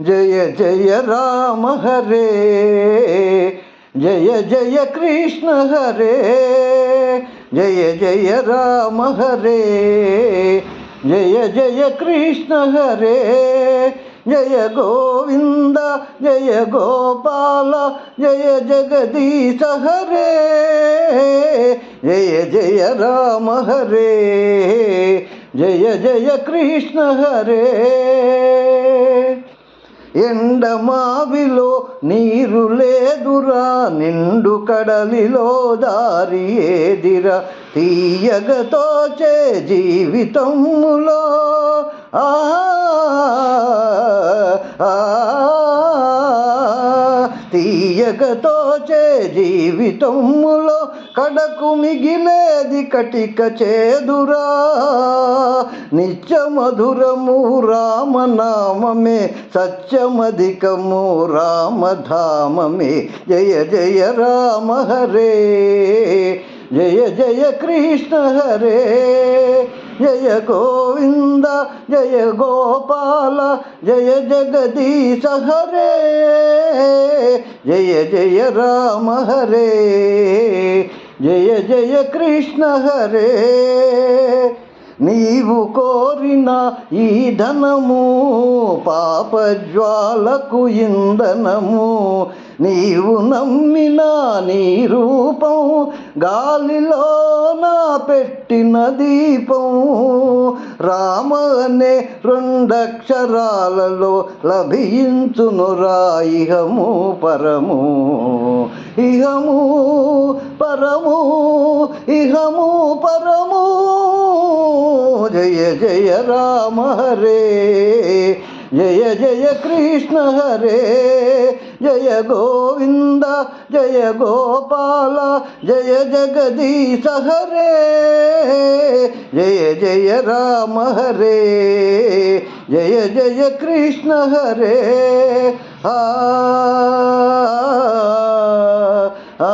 జయ జయ రామ హరే జయ జయ కృష్ణ హరే జయ జయ రామ హరే జయ జయ కృష్ణ హరే జయ గోవింద జయ గోపాల జయ జగదీశ హరే జయ జయ రామ హరే జయ జయ కృష్ణ హరే ఎండమావిలో నీరు లేదురా నిండు కడలిలో దారి ఏదిరా? తీయగతోచే జీవితములో. ఆ ఆ, తీయగతోచే జీవితములో కడకు మిగిలేది కటిక చేదురా. నిత్య మధురము రామనామమే సత్యమధికము రామధామమే. జయ జయ రామ హరే జయ జయ కృష్ణ హరే. జయ గోవింద జయ గోపాల జయ జగదీశ హరే. జయ జయ రామ హరే జయ జయ కృష్ణ హరే. నీవు కోరిన ఈ ధనము పాపజ్వాలకు ఇంధనము. నీవు నమ్మిన నీ రూపం గాలిలో నా పెట్టిన దీపం రామ అనే రెండక్షరాలలో లభించును రాయిహము పరము. ఇహము పరము ఇహము పరము. జయ జయ రామ హరే జయ జయ కృష్ణ హరే జయ గోవింద జయ గోపాల జయ జగదీశ హరే. జయ జయ రామ హరే జయ జయ కృష్ణ హరే ఆ ఆ